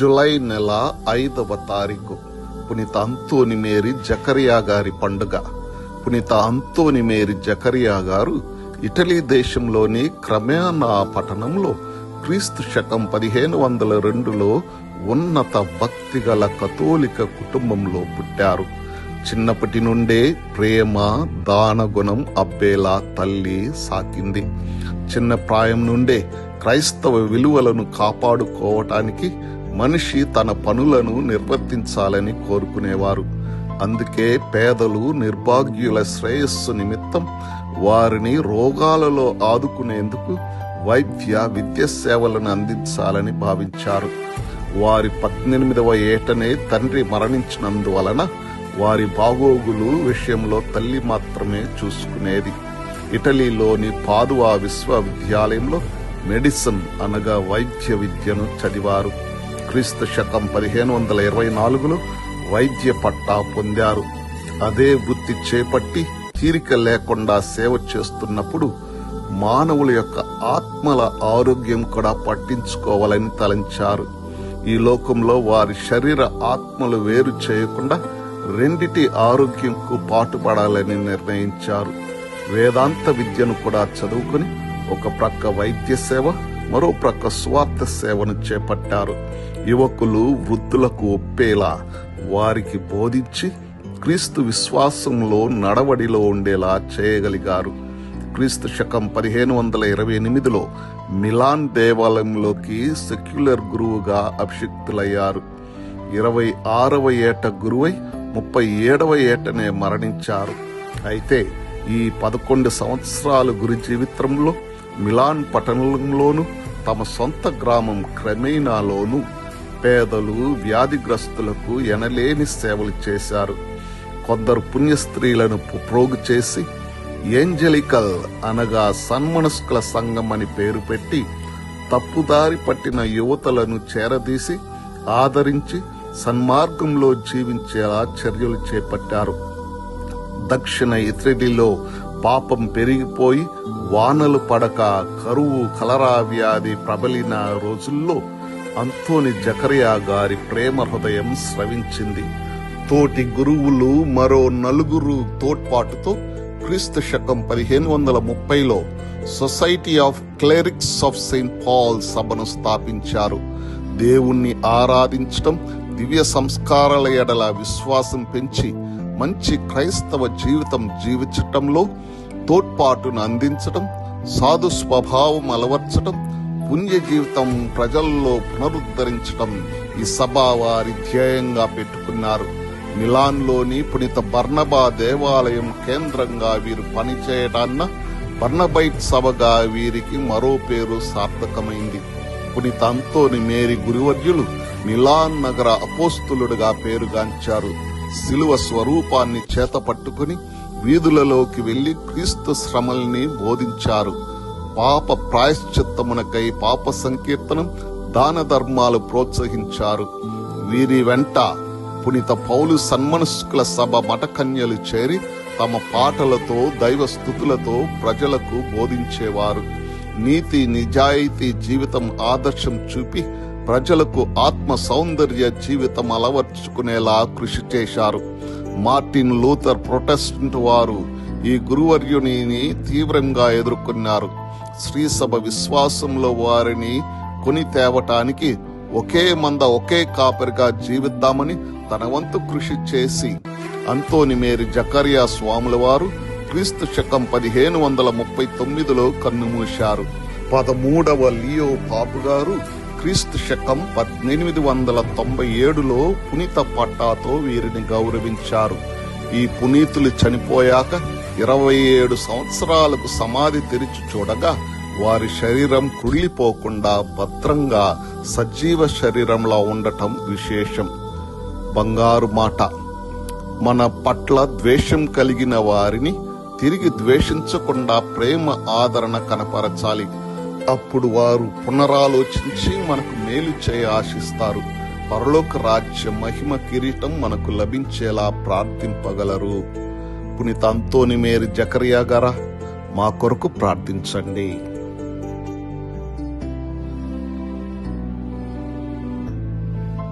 July నెల ఐదవ తారీఖు. పునీత అంతోని మేరీ జకరియా గారి పండుగ. పునీత అంతోని మేరీ జకరియా గారు ఇటలీ దేశంలోని క్రమేనా పట్టణంలో క్రీస్తు శకం పదిహేను వందల రెండులో ఉన్నత భక్తి గల కథోలిక కుటుంబంలో పుట్టారు. చిన్నప్పటి నుండే ప్రేమ దానగుణం అబ్బేలా తల్లి సాకింది. చిన్న ప్రాయం నుండే క్రైస్తవ విలువలను కాపాడుకోవటానికి మనిషి తన పనులను నిర్వర్తించాలని కోరుకునేవారు. అందుకే పేదలు నిర్భాగ్యుల శ్రేయస్సు నిమిత్తం వారిని రోగాలలో ఆదుకునేందుకు వైద్య విద్య సేవలను అందించాలని భావించారు. వారి పద్దెనిమిదవ ఏటనే తండ్రి మరణించినందువలన వారి బాగోగులు విషయంలో తల్లి మాత్రమే చూసుకునేది. ఇటలీలోని పాదువా విశ్వవిద్యాలయంలో మెడిసిన్ అనగా వైద్య విద్యను చదివారు. క్రీస్తు శకం పదిహేను వందల ఇరవై నాలుగులో వైద్య పట్టా పొందారు. అదే వృత్తి చేపట్టి తీరిక లేకుండా సేవ చేస్తున్నప్పుడు మానవుల యొక్క ఆత్మల ఆరోగ్యం కూడా పట్టించుకోవాలని తలంచారు. ఈ లోకంలో వారి శరీర ఆత్మలు వేరు చేయకుండా రెండిటి ఆరోగ్యంకు పాటుపడాలని నిర్ణయించారు. వేదాంత విద్యను కూడా చదువుకుని ఒక ప్రక్క వైద్య సేవ మరో ప్రక్క స్వార్థ సేవను చేపట్టారు. యువకులు వృద్ధులకు ఒప్పేలా వారికి బోధించి క్రీస్తు విశ్వాసంలో నడవడిలో ఉండేలా చేయగలిగారు. క్రీస్తు శకం పదిహేను వందల ఇరవై ఎనిమిదిలో మిలాన్ దేవాలయంలోకి సెక్యులర్ గురువుగా అభిషిక్తులయ్యారు. ఇరవై ఆరవ ఏట గురువై ముప్పై ఏడవ ఏటనే మరణించారు. అయితే ఈ పదకొండు సంవత్సరాల గురి జీవితంలో మిలాన్ పట్టణంలోను తమ సొంత గ్రామం క్రమేణాలోను పేదలు వ్యాధిగ్రస్తులకు ఎనలేని సేవలు చేశారు. కొందరు పుణ్య స్త్రీలను ప్రోగు చేసి ఏంజలికల్ అనగా సన్మనస్కుల సంఘం అని పేరు పెట్టి తప్పుదారి పట్టిన యువతలను చేరదీసి ఆదరించి సన్మార్గంలో జీవించేలా చర్యలు చేపట్టారు. దక్షిణ ఇత్రిడిలో పాపం పెరిగిపోయి వానలు పడక కరువు కలరా వ్యాధి ప్రబలిన రోజుల్లో అంతోని జకరియా గారి ప్రేమ హృదయం స్రవించింది. తోటి గురువులు మరో నలుగురు తోడ్పాటుతో క్రీస్తు శకం పదిహేను వందల ముప్పైలో society of clerics of Saint Paul సభను స్థాపించారు. దేవుణ్ణి ఆరాధించటం దివ్య సంస్కారాల ఎడల విశ్వాసం పెంచి మంచి క్రైస్తవ జీవితం జీవించటంలో తోడ్పాటును అందించటం సాధు స్వభావం అలవర్చటం పుణ్య జీవితం ప్రజల్లో పునరుద్ధరించటం ఈ సభ వారి ధ్యేయంగా పెట్టుకున్నారు. మిలాన్లోని పునీత బర్ణబా దేవాలయం కేంద్రంగా వీరు పనిచేయడాన్న బర్ణబైట్ సభగా వీరికి మరో పేరు సార్థకమైంది. పునీత అంతోని మేరీ గురువర్యులు మిలాన్ నగర అపోస్తులుడుగా పేరుగాంచారు. శిలువ స్వరూపాన్ని చేతపట్టుకుని వీధులలోకి వెళ్ళి క్రీస్తు శ్రమల్ని బోధించారు. పాప ప్రాయశ్చిత్తమునకై పాప సంకీర్తనం దాన ధర్మాలు ప్రోత్సహించారు. వీరి వెంట పునీత పౌలు సన్మనస్కుల సభ మఠకన్యలు చేరి తమ పాటలతో దైవ స్థుతులతో ప్రజలకు బోధించేవారు. నీతి నిజాయితీ జీవితం ఆదర్శం చూపి ప్రజలకు ఆత్మ సౌందర్య జీవితం అలవర్చుకునేలా కృషి చేశారు. మార్టిన్ లూథర్ ప్రొటెస్టెంట్ వారు ఈ గురువర్యుని తీవ్రంగా ఎదుర్కొన్నారు. శ్రీసభ విశ్వాసంలో వారిని కొని తేవటానికి ఒకే మంద ఒకే కాపరిగా జీవిద్దామని తన వంతు కృషి చేసి అంతోని మేరీ జకరియా స్వాముల వారు క్రీస్తు శకం పదిహేను వందల ముప్పై తొమ్మిదిలో కన్నుమూశారు. పదమూడవ లియో పాపు గారు క్రీస్తు శకం పద్దెనిమిది వందల తొంభై ఏడులో పునీత పట్టాతో వీరిని గౌరవించారు. ఈ పునీతులు చనిపోయాక ఇరవై ఏడు సంవత్సరాలకు సమాధి తెరిచి చూడగా వారి శరీరం కుళ్ళిపోకుండా భద్రంగా సజీవ శరీరంలో ఉండటం విశేషం. బంగారు మాట. మన పట్ల ద్వేషం కలిగిన వారిని తిరిగి ద్వేషించకుండా ప్రేమ ఆదరణ కనపరచాలి. అప్పుడు వారు పునరాలోచించి మనకు మేలు చేయ ఆశిస్తారు. పరలోక రాజ్య మహిమ కిరీటం మనకు లభించేలా ప్రార్థింపగలరు. పునీత అంతోని మేరీ జకరియా గారా మా కొరకు ప్రార్థించండి.